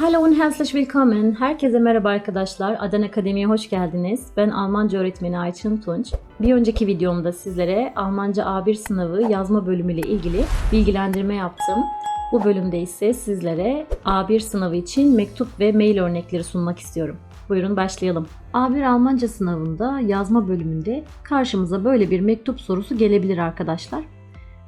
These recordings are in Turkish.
Hallo und herzlich willkommen. Herkese merhaba arkadaşlar. Adan Akademi'ye hoş geldiniz. Ben Almanca öğretmeni Ayçin Tunç. Bir önceki videomda sizlere Almanca A1 sınavı yazma bölümüyle ilgili bilgilendirme yaptım. Bu bölümde ise sizlere A1 sınavı için mektup ve mail örnekleri sunmak istiyorum. Buyurun başlayalım. A1 Almanca sınavında yazma bölümünde karşımıza böyle bir mektup sorusu gelebilir arkadaşlar.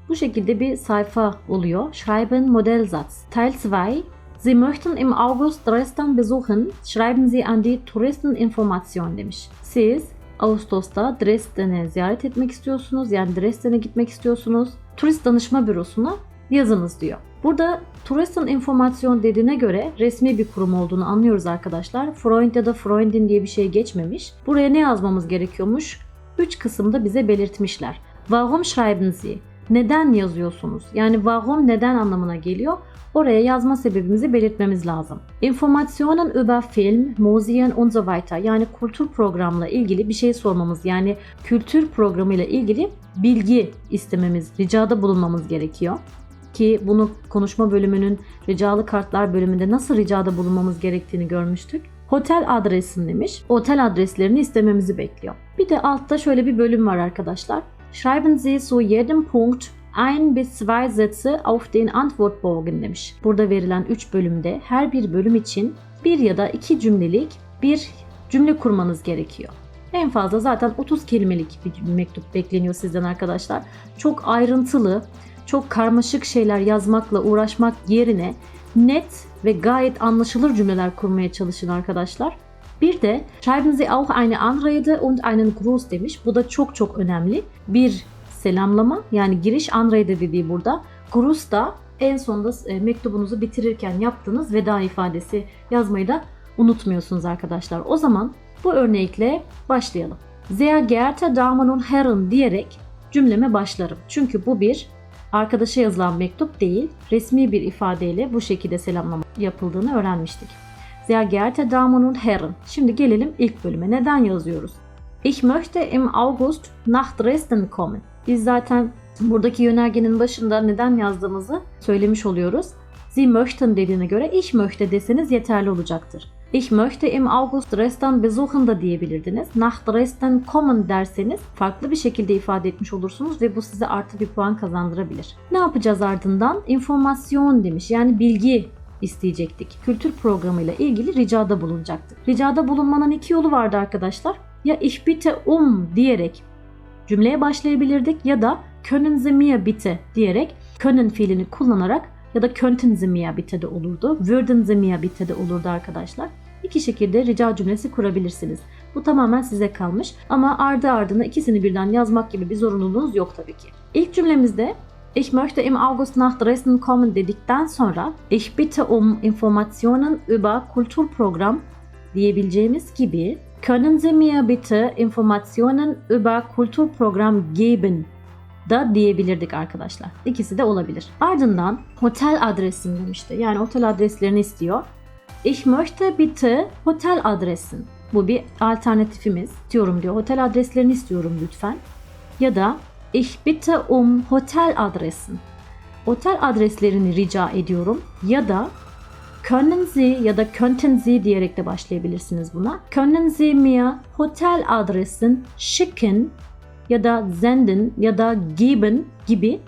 Bu şekilde bir sayfa oluyor. Schreiben Modellsatz. Teil 2. Sie möchten im August Dresden besuchen. Schreiben Sie an die Touristeninformation demiş. Siz Ağustos'ta Dresden'e ziyaret etmek istiyorsunuz. Yani Dresden'e gitmek istiyorsunuz. Turist danışma bürosuna yazınız diyor. Burada Touristeninformasyon dediğine göre resmi bir kurum olduğunu anlıyoruz arkadaşlar. Freund ya da Freundin diye bir şey geçmemiş. Buraya ne yazmamız gerekiyormuş? Üç kısımda bize belirtmişler. Warum schreiben Sie? Neden yazıyorsunuz? Yani warum neden anlamına geliyor. Oraya yazma sebebimizi belirtmemiz lazım. Informationen über Film, Museen und so weiter yani kültür programla ilgili bir şey sormamız yani kültür programıyla ilgili bilgi istememiz, ricada bulunmamız gerekiyor. Ki bunu konuşma bölümünün ricalı kartlar bölümünde nasıl ricada bulunmamız gerektiğini görmüştük. Otel adresin demiş. Otel adreslerini istememizi bekliyor. Bir de altta şöyle bir bölüm var arkadaşlar. Schreiben Sie zu jedem Punkt ein bis zwei Sätze auf den Antwortbogen demiş. Burada verilen 3 bölümde her bir bölüm için bir ya da iki cümlelik bir cümle kurmanız gerekiyor. En fazla zaten 30 kelimelik bir mektup bekleniyor sizden arkadaşlar. Çok ayrıntılı, çok karmaşık şeyler yazmakla uğraşmak yerine net ve gayet anlaşılır cümleler kurmaya çalışın arkadaşlar. Bir de schreiben Sie auch eine Anrede und einen Gruß demiş. Bu da çok çok önemli. Bir selamlama yani giriş Anrede dediği burada. Gruß da en sonunda e, mektubunuzu bitirirken yaptığınız veda ifadesi yazmayı da unutmuyorsunuz arkadaşlar. O zaman bu örnekle başlayalım. Sehr geehrte Damen und Herren diyerek cümleme başlarım. Çünkü bu bir arkadaşa yazılan mektup değil, resmi bir ifadeyle bu şekilde selamlama yapıldığını öğrenmiştik. Sehr geehrte Damen und Herren. Şimdi gelelim ilk bölüme. Neden yazıyoruz? Ich möchte im August nach Dresden kommen. Biz zaten buradaki yönergenin başında neden yazdığımızı söylemiş oluyoruz. Sie möchten dediğine göre ich möchte deseniz yeterli olacaktır. Ich möchte im August Dresden besuchen da diyebilirdiniz. Nach Dresden kommen derseniz farklı bir şekilde ifade etmiş olursunuz ve bu size artı bir puan kazandırabilir. Ne yapacağız ardından? Informasyon demiş yani bilgi isteyecektik. Kültür programıyla ilgili ricada bulunacaktık. Ricada bulunmanın iki yolu vardı arkadaşlar. Ya ich bitte um diyerek cümleye başlayabilirdik ya da können Sie mir bitte diyerek können fiilini kullanarak ya da könnten Sie mir bitte de olurdu. Würden Sie mir bitte de olurdu arkadaşlar. İki şekilde rica cümlesi kurabilirsiniz. Bu tamamen size kalmış ama ardı ardına ikisini birden yazmak gibi bir zorunluluğunuz yok tabii ki. İlk cümlemizde Ich möchte im August nach Dresden kommen dedikten sonra Ich bitte um Informationen über Kulturprogramm diyebileceğimiz gibi Können Sie mir bitte Informationen über Kulturprogramm geben da diyebilirdik arkadaşlar. İkisi de olabilir. Ardından otel adresin demişti. Yani otel adreslerini istiyor. Ich möchte bitte hotel adresin. Bu bir alternatifimiz. Diyorum diyor. Otel adreslerini istiyorum lütfen. Ya da Ich bitte um hotel adresin. Otel adreslerini rica ediyorum. Ya da Können Sie ya da könnten Sie diyerek de başlayabilirsiniz buna. Können Sie mir Hotel adresin schicken ya da senden ya da geben gibi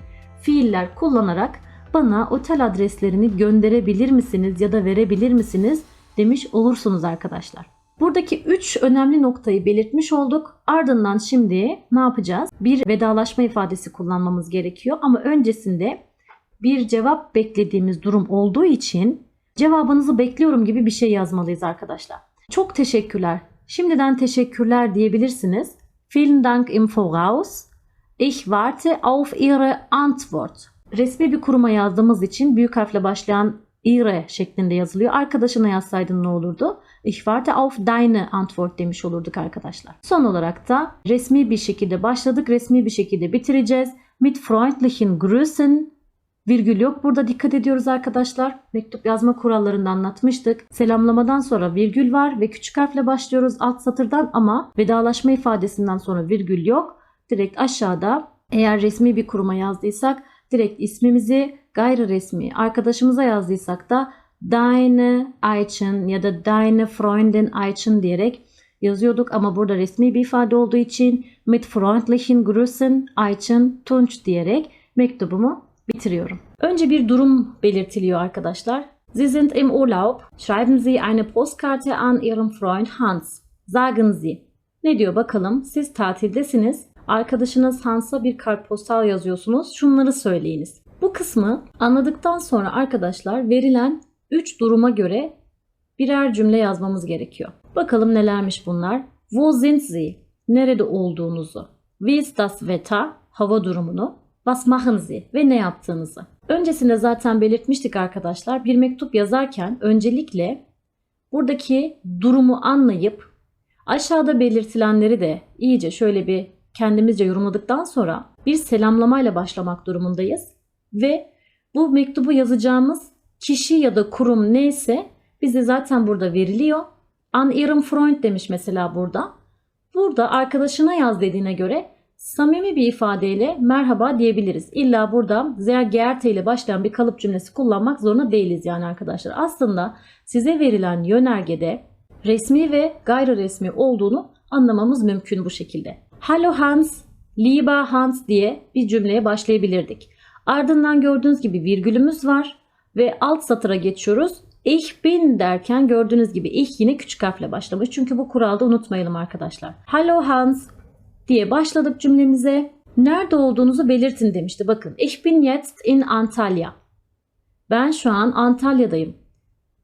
fiiller kullanarak bana otel adreslerini gönderebilir misiniz ya da verebilir misiniz demiş olursunuz arkadaşlar. Buradaki 3 önemli noktayı belirtmiş olduk. Ardından şimdi ne yapacağız? Bir vedalaşma ifadesi kullanmamız gerekiyor ama öncesinde bir cevap beklediğimiz durum olduğu için cevabınızı bekliyorum gibi bir şey yazmalıyız arkadaşlar. Çok teşekkürler. Şimdiden teşekkürler diyebilirsiniz. Vielen Dank im Voraus. Ich warte auf Ihre Antwort. Resmi bir kuruma yazdığımız için büyük harfle başlayan Ihre şeklinde yazılıyor. Arkadaşına yazsaydın ne olurdu? Ich warte auf deine Antwort demiş olurduk arkadaşlar. Son olarak da resmi bir şekilde başladık. Resmi bir şekilde bitireceğiz. Mit freundlichen Grüßen Virgül yok. Burada dikkat ediyoruz arkadaşlar. Mektup yazma kurallarını anlatmıştık. Selamlamadan sonra virgül var ve küçük harfle başlıyoruz alt satırdan ama vedalaşma ifadesinden sonra virgül yok. Direkt aşağıda eğer resmi bir kuruma yazdıysak direkt ismimizi gayri resmi arkadaşımıza yazdıysak da deine Ayçın ya da deine Freundin Ayçın diyerek yazıyorduk ama burada resmi bir ifade olduğu için mit freundlichen Grüßen Ayçın Tunç diyerek mektubumu bitiriyorum. Önce bir durum belirtiliyor arkadaşlar. Sie sind im Urlaub. Schreiben Sie eine Postkarte an Ihren Freund Hans. Sagen Sie. Ne diyor bakalım? Siz tatildesiniz. Arkadaşınız Hans'a bir kartpostal yazıyorsunuz. Şunları söyleyiniz. Bu kısmı anladıktan sonra arkadaşlar verilen 3 duruma göre birer cümle yazmamız gerekiyor. Bakalım nelermiş bunlar? Wo sind Sie? Nerede olduğunuzu. Wie ist das Wetter? Hava durumunu. Was machen Sie? Ve ne yaptığınızı. Öncesinde zaten belirtmiştik arkadaşlar. Bir mektup yazarken öncelikle buradaki durumu anlayıp aşağıda belirtilenleri de iyice şöyle bir kendimizce yorumladıktan sonra bir selamlamayla başlamak durumundayız. Ve bu mektubu yazacağımız kişi ya da kurum neyse bize zaten burada veriliyor. An ihrem Freund demiş mesela burada. Burada arkadaşına yaz dediğine göre samimi bir ifadeyle merhaba diyebiliriz. İlla burada sehr geehrte ile başlayan bir kalıp cümlesi kullanmak zorunda değiliz yani arkadaşlar. Aslında size verilen yönergede resmi ve gayri resmi olduğunu anlamamız mümkün bu şekilde. Hallo Hans, lieber Hans diye bir cümleye başlayabilirdik. Ardından gördüğünüz gibi virgülümüz var ve alt satıra geçiyoruz. Ich bin derken gördüğünüz gibi ich yine küçük harfle başlamış. Çünkü bu kuralda unutmayalım arkadaşlar. Hallo Hans diye başladık cümlemize. Nerede olduğunuzu belirtin demişti. Bakın ich bin jetzt in Antalya. Ben şu an Antalya'dayım.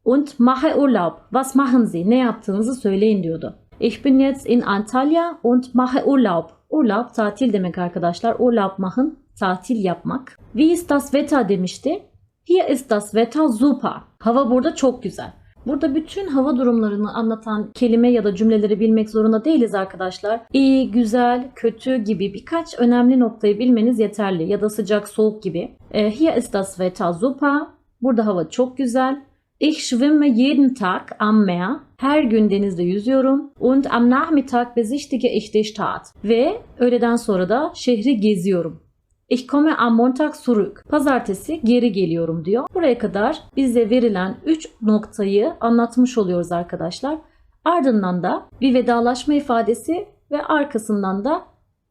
Und mache Urlaub. Was machen Sie? Ne yaptığınızı söyleyin diyordu. Ich bin jetzt in Antalya und mache Urlaub. Urlaub tatil demek arkadaşlar. Urlaub machen tatil yapmak. Wie ist das Wetter demişti. Hier ist das Wetter super. Hava burada çok güzel. Burada bütün hava durumlarını anlatan kelime ya da cümleleri bilmek zorunda değiliz arkadaşlar. İyi, güzel, kötü gibi birkaç önemli noktayı bilmeniz yeterli. Ya da sıcak, soğuk gibi. E, hier ist das Wetter super. Burada hava çok güzel. Ich schwimme jeden Tag am Meer. Her gün denizde yüzüyorum. Und am Nachmittag besichtige ich die Stadt. Ve öğleden sonra da şehri geziyorum. Ich komme am Montag zurück. Pazartesi geri geliyorum diyor. Buraya kadar bize verilen 3 noktayı anlatmış oluyoruz arkadaşlar. Ardından da bir vedalaşma ifadesi ve arkasından da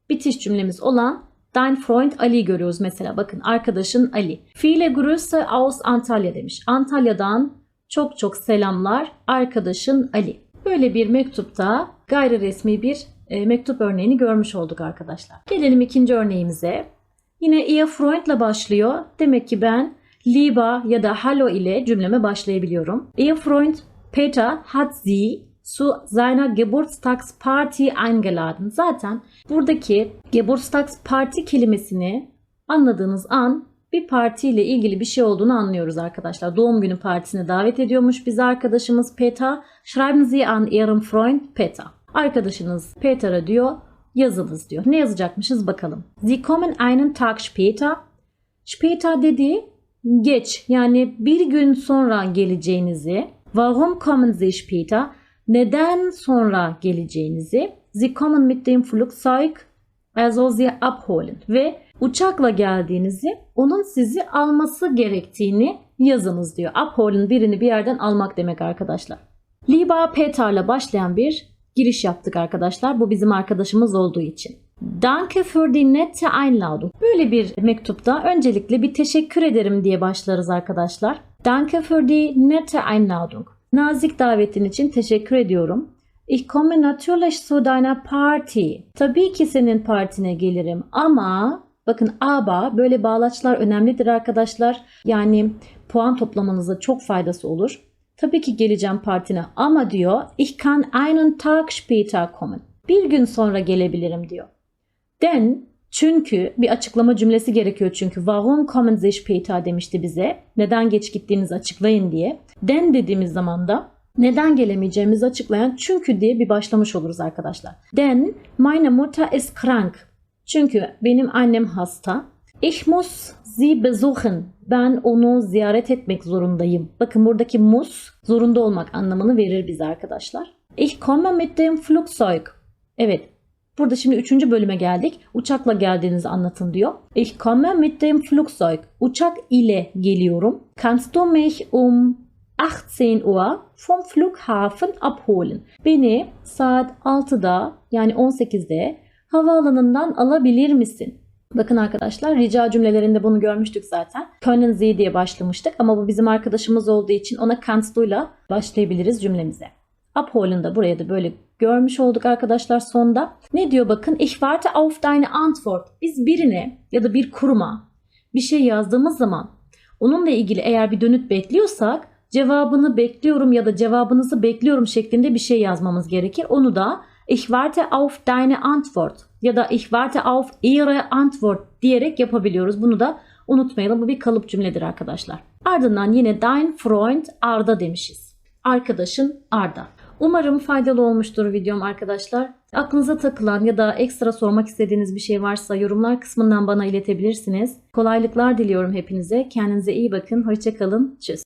bitiş cümlemiz olan Dein Freund Ali görüyoruz mesela. Bakın arkadaşın Ali. Viele Grüße aus Antalya demiş. Antalya'dan çok çok selamlar arkadaşın Ali. Böyle bir mektupta gayri resmi bir e, mektup örneğini görmüş olduk arkadaşlar. Gelelim ikinci örneğimize. Yine ihr Freund ile başlıyor. Demek ki ben lieber ya da hallo ile cümleme başlayabiliyorum. Ihr Freund Peter hat sie zu seiner Geburtstagsparty eingeladen. Zaten buradaki Geburtstagsparty kelimesini anladığınız an bir partiyle ilgili bir şey olduğunu anlıyoruz arkadaşlar. Doğum günü partisine davet ediyormuş bizi arkadaşımız Peter. Schreiben Sie an Ihren Freund Peter. Arkadaşınız Peter'a diyor yazınız diyor. Ne yazacakmışız bakalım. Sie kommen einen Tag später. Später dediği geç yani bir gün sonra geleceğinizi. Warum kommen Sie später? Neden sonra geleceğinizi. Sie kommen mit dem Flugzeug also Sie abholen. Ve uçakla geldiğinizi onun sizi alması gerektiğini yazınız diyor. Abholen birini bir yerden almak demek arkadaşlar. Liba Peter'la başlayan bir giriş yaptık arkadaşlar. Bu bizim arkadaşımız olduğu için. Danke für die nette Einladung. Böyle bir mektupta öncelikle bir teşekkür ederim diye başlarız arkadaşlar. Danke für die nette Einladung. Nazik davetin için teşekkür ediyorum. Ich komme natürlich zu deiner Party. Tabii ki senin partine gelirim ama bakın aber böyle bağlaçlar önemlidir arkadaşlar. Yani puan toplamanıza çok faydası olur. Tabii ki geleceğim partine ama diyor ich kann einen Tag später kommen. Bir gün sonra gelebilirim diyor. Denn çünkü bir açıklama cümlesi gerekiyor çünkü warum kommen Sie später demişti bize. Neden geç gittiğinizi açıklayın diye. Den dediğimiz zaman da neden gelemeyeceğimizi açıklayan çünkü diye bir başlamış oluruz arkadaşlar. Denn meine Mutter ist krank. Çünkü benim annem hasta. Ich muss sie besuchen. Ben onu ziyaret etmek zorundayım. Bakın buradaki muss zorunda olmak anlamını verir bize arkadaşlar. Ich komme mit dem Flugzeug. Evet. Burada şimdi üçüncü bölüme geldik. Uçakla geldiğinizi anlatın diyor. Ich komme mit dem Flugzeug. Uçak ile geliyorum. Kannst du mich um 18 Uhr vom Flughafen abholen. Beni saat 6'da yani 18'de havaalanından alabilir misin? Bakın arkadaşlar rica cümlelerinde bunu görmüştük zaten. Können Sie diye başlamıştık ama bu bizim arkadaşımız olduğu için ona kannst du'yla başlayabiliriz cümlemize. Abholen da buraya da böyle görmüş olduk arkadaşlar sonda. Ne diyor bakın? Ich warte auf deine Antwort. Biz birine ya da bir kuruma bir şey yazdığımız zaman onunla ilgili eğer bir dönüt bekliyorsak cevabını bekliyorum ya da cevabınızı bekliyorum şeklinde bir şey yazmamız gerekir. Onu da ich warte auf deine Antwort ya da ich warte auf ihre Antwort diyerek yapabiliyoruz. Bunu da unutmayalım. Bu bir kalıp cümledir arkadaşlar. Ardından yine dein Freund Arda demişiz. Arkadaşın Arda. Umarım faydalı olmuştur videom arkadaşlar. Aklınıza takılan ya da ekstra sormak istediğiniz bir şey varsa yorumlar kısmından bana iletebilirsiniz. Kolaylıklar diliyorum hepinize. Kendinize iyi bakın. Hoşçakalın. Tschüss.